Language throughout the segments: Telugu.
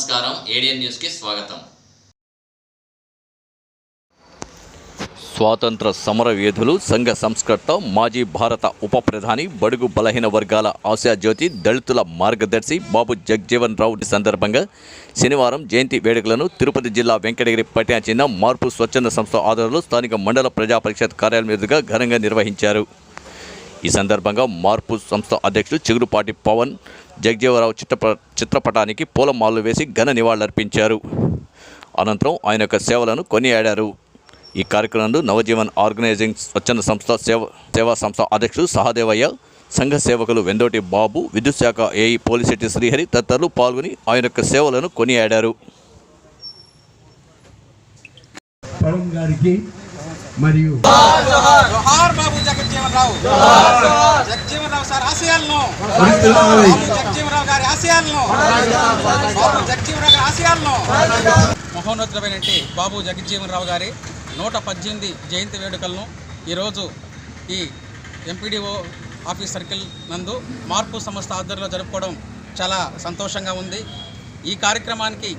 నమస్కారం ఏడియన్ న్యూస్కి స్వాగతం. స్వాతంత్ర సమర యోధులు సంఘ సంస్కర్త మాజీ భారత ఉప ప్రధాని బడుగు బలహీన వర్గాల ఆశాజ్యోతి దళితుల మార్గదర్శి బాబు జగ్జీవన్ రావు సందర్భంగా శనివారం జయంతి వేడుకలను తిరుపతి జిల్లా వెంకటగిరి పట్టణ చెందిన మార్పు స్వచ్ఛంద సంస్థ ఆధ్వర్యంలో స్థానిక మండల ప్రజా పరిషత్ కార్యాలయం ఎదురుగా ఘనంగా నిర్వహించారు. ఈ సందర్భంగా మార్పు సంస్థ అధ్యక్షుడు చిగురుపాటి పవన్ జగజీవరావు చిత్రప చిత్రపటానికి పూలమాలలు వేసి ఘన నివాళులర్పించారు. అనంతరం ఆయన యొక్క సేవలను కొనియాడారు. ఈ కార్యక్రమంలో నవజీవన్ ఆర్గనైజింగ్ స్వచ్ఛంద సంస్థ సేవ సేవా సంస్థ అధ్యక్షుడు సహదేవయ్య సంఘ సేవకులు వెందోటి బాబు విద్యుత్ శాఖ ఏఈ పోలిశెట్టి శ్రీహరి తదితరులు పాల్గొని ఆయన యొక్క సేవలను కొనియాడారు. పవన్ గారికి మరియు జోహార్ బాబు జగజ్జీవన్ రావు. జగజ్జీవన్ రావు సార్ ఆశయాలను. గారి ఆశయాలను. బాబు జగజ్జీవన్ రావు గారి ఆశయాలను. మహోన్నతులమైనటువంటి బాబు జగజ్జీవన్ రావు గారి నూట పద్దెనిమిది జయంతి వేడుకలను ఈరోజు ఈ ఎంపీడీఓ ఆఫీస్ సర్కిల్ నందు మార్పు సంస్థ ఆధ్వర్యంలో జరుపుకోవడం చాలా సంతోషంగా ఉంది. ఈ కార్యక్రమానికి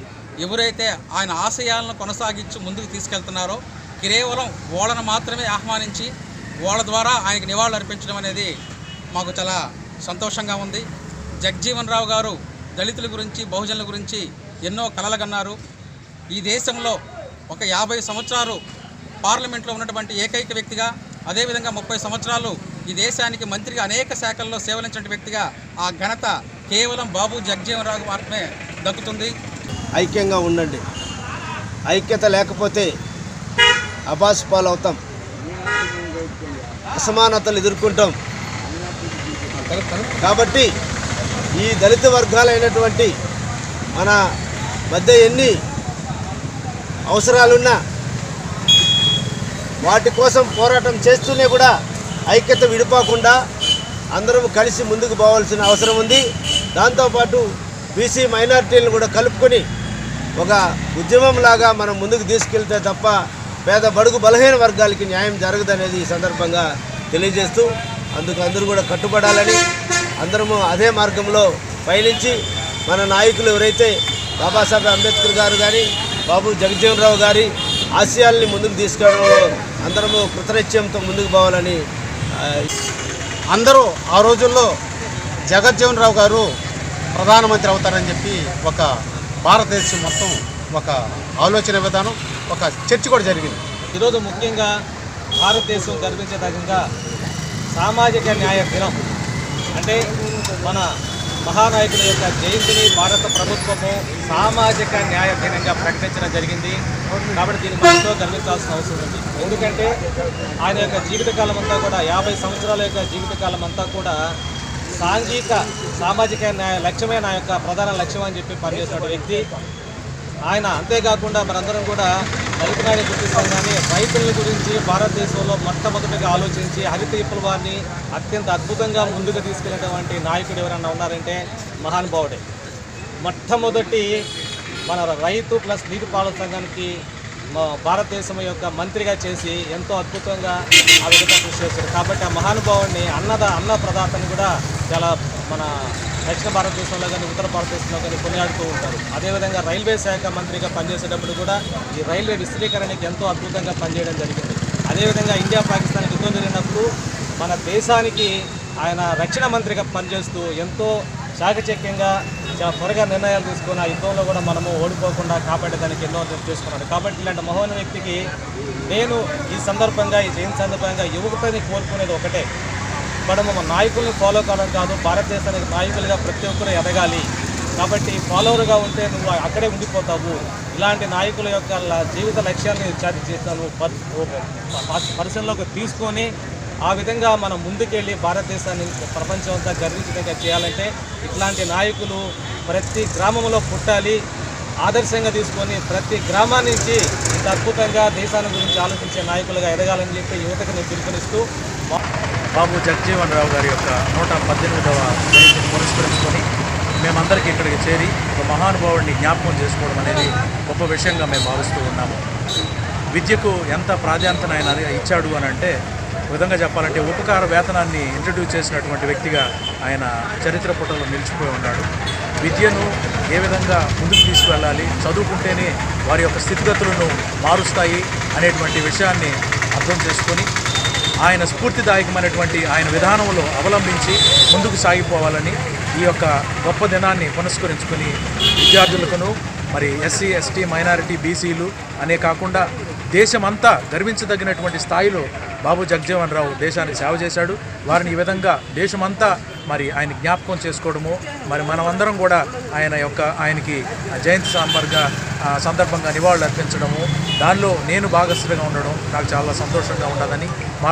ఎవరైతే ఆయన ఆశయాలను కొనసాగించి ముందుకు తీసుకెళ్తున్నారో కేవలం ఓళ్ళను మాత్రమే ఆహ్వానించి ఓళ్ళ ద్వారా ఆయనకి నివాళులు అర్పించడం అనేది మాకు చాలా సంతోషంగా ఉంది. జగ్జీవన్ రావు గారు దళితుల గురించి బహుజనుల గురించి ఎన్నో కలలుగన్నారు ఈ దేశంలో ఒక యాభై సంవత్సరాలు పార్లమెంట్లో ఉన్నటువంటి ఏకైక వ్యక్తిగా అదేవిధంగా ముప్పై సంవత్సరాలు ఈ దేశానికి మంత్రిగా అనేక శాఖల్లో సేవలించిన వ్యక్తిగా ఆ ఘనత కేవలం బాబు జగ్జీవన్ రావు మాత్రమే దక్కుతుంది. ఐక్యంగా ఉండండి. ఐక్యత లేకపోతే అబాస్ పాలవుతాం. అసమానతలు ఎదుర్కొంటాం. కాబట్టి ఈ దళిత వర్గాలైనటువంటి మన మధ్య ఎన్ని అవసరాలున్నా వాటి కోసం పోరాటం చేస్తూనే కూడా ఐక్యత విడిపోకుండా అందరం కలిసి ముందుకు పోవాల్సిన అవసరం ఉంది. దాంతోపాటు బీసీ మైనార్టీలను కూడా కలుపుకొని ఒక ఉద్యమంలాగా మనం ముందుకు తీసుకెళ్తే తప్ప పేద బడుగు బలహీన వర్గాలకి న్యాయం జరగదనేది ఈ సందర్భంగా తెలియజేస్తూ అందుకు అందరూ కూడా కట్టుబడాలని అందరము అదే మార్గంలో పయనించి మన నాయకులు ఎవరైతే బాబాసాహెబ్ అంబేద్కర్ గారు కానీ బాబు జగజ్జీవనరావు గారి ఆశయాల్ని ముందుకు తీసుకెళ్ళడంలో అందరము కృతనిశ్చయంతో ముందుకు పోవాలని అందరూ ఆ రోజుల్లో జగజ్జీవన్ రావు గారు ప్రధానమంత్రి అవుతారని చెప్పి ఒక భారతదేశం మొత్తం ఒక ఆలోచన విధానం ఒక చర్చ కూడా జరిగింది. ఈరోజు ముఖ్యంగా భారతదేశం గర్వించదగ్గంగా సామాజిక న్యాయ దినం. అంటే మన మహానాయకుల యొక్క జయంతిని భారత ప్రభుత్వము సామాజిక న్యాయ దినంగా ప్రకటించడం జరిగింది. కాబట్టి దీన్ని మనతో గర్వించాల్సిన అవసరం ఉంది. ఎందుకంటే ఆయన యొక్క జీవితకాలం అంతా కూడా యాభై సంవత్సరాల యొక్క జీవితకాలం అంతా కూడా సాంఘిక సామాజిక న్యాయ లక్ష్యమే నా యొక్క ప్రధాన లక్ష్యం అని చెప్పి పనిచేసిన వ్యక్తి. ఆయన అంతేకాకుండా మనందరం కూడా రైతు నాయకులు కానీ రైతుల గురించి భారతదేశంలో మొట్టమొదటిగా ఆలోచించి హరిత విప్లవాన్ని అత్యంత అద్భుతంగా ముందుకు తీసుకెళ్ళినటువంటి నాయకుడు ఎవరన్నా ఉన్నారంటే మహానుభావుడే మొట్టమొదటి మన రైతు ప్లస్ నీటిపాలన సంఘానికి భారతదేశం యొక్క మంత్రిగా చేసి ఎంతో అద్భుతంగా ఆ విధంగా కృషి చేశారు కాబట్టి ఆ మహానుభావుడిని అన్నద అన్న ప్రదాతని కూడా చాలా మన దక్షిణ భారతదేశంలో కానీ ఉత్తర భారతదేశంలో కానీ కొనియాడుతూ ఉంటారు. అదేవిధంగా రైల్వే శాఖ మంత్రిగా పనిచేసేటప్పుడు కూడా ఈ రైల్వే విస్తీకరణకి ఎంతో అద్భుతంగా పనిచేయడం జరిగింది. అదేవిధంగా ఇండియా పాకిస్తాన్ యుద్ధం జరిగినప్పుడు మన దేశానికి ఆయన రక్షణ మంత్రిగా పనిచేస్తూ ఎంతో చాకచక్యంగా చాలా త్వరగా నిర్ణయాలు తీసుకుని ఆ యుద్ధంలో కూడా మనము ఓడిపోకుండా కాపాడేదానికి ఎన్నో చేసుకున్నాడు. కాబట్టి ఇలాంటి మహోన్న వ్యక్తికి నేను ఈ సందర్భంగా ఈ జయంతి సందర్భంగా యువతని కోరుకునేది ఒకటే. మనము మన నాయకుల్ని ఫాలో కావడం కాదు భారతదేశానికి నాయకులుగా ప్రతి ఒక్కరు ఎదగాలి. కాబట్టి ఫాలోవర్గా ఉంటే నువ్వు అక్కడే ఉండిపోతావు. ఇలాంటి నాయకుల యొక్క జీవిత లక్ష్యాన్ని చాటి చేస్తాను పరి- పరిశీలనలోకి తీసుకొని ఆ విధంగా మనం ముందుకెళ్ళి భారతదేశాన్ని ప్రపంచం అంతా గర్వించడంగా చేయాలంటే ఇట్లాంటి నాయకులు ప్రతి గ్రామంలో పుట్టాలి. ఆదర్శంగా తీసుకొని ప్రతి గ్రామానికి ఇంత అద్భుతంగా దేశాన్ని గురించి ఆలోచించే నాయకులుగా ఎదగాలని చెప్పి యువతకు నేను పిలుపునిస్తూ బాబు జగజీవన్ రావు గారి యొక్క నూట పద్దెనిమిదవ జయంతిని పురస్కరించుకొని మేమందరికీ ఇక్కడికి చేరి ఒక మహానుభావుడిని జ్ఞాపకం చేసుకోవడం అనేది గొప్ప విషయంగా మేము భావిస్తూ ఉన్నాము. విద్యకు ఎంత ప్రాధాన్యతను ఆయన ఇచ్చాడు అని అంటే విధంగా చెప్పాలంటే ఉపకార వేతనాన్ని ఇంట్రడ్యూస్ చేసినటువంటి వ్యక్తిగా ఆయన చరిత్ర పుటలో నిలిచిపోయి ఉన్నాడు. విద్యను ఏ విధంగా ముందుకు తీసుకువెళ్ళాలి చదువుకుంటేనే వారి యొక్క స్థితిగతులను మారుస్తాయి అనేటువంటి విషయాన్ని అర్థం చేసుకొని ఆయన స్ఫూర్తిదాయకమైనటువంటి ఆయన విధానంలో అవలంబించి ముందుకు సాగిపోవాలని ఈ యొక్క గొప్ప దినాన్ని పునస్కరించుకొని విద్యార్థులకును మరి ఎస్సీ ఎస్టీ మైనారిటీ బీసీలు అనే కాకుండా దేశమంతా గర్వించదగినటువంటి స్థాయిలో బాబు జగజ్జీవన్ రావు దేశానికి సేవ చేశాడు. వారిని ఈ విధంగా దేశమంతా మరి ఆయన జ్ఞాపకం చేసుకోవడము మరి మనమందరం కూడా ఆయన యొక్క ఆయనకి జయంతి సాంబర్గా సందర్భంగా నివాళులు అర్పించడము దానిలో నేను భాగస్థుడిగా ఉండడం నాకు చాలా సంతోషంగా ఉండదని మా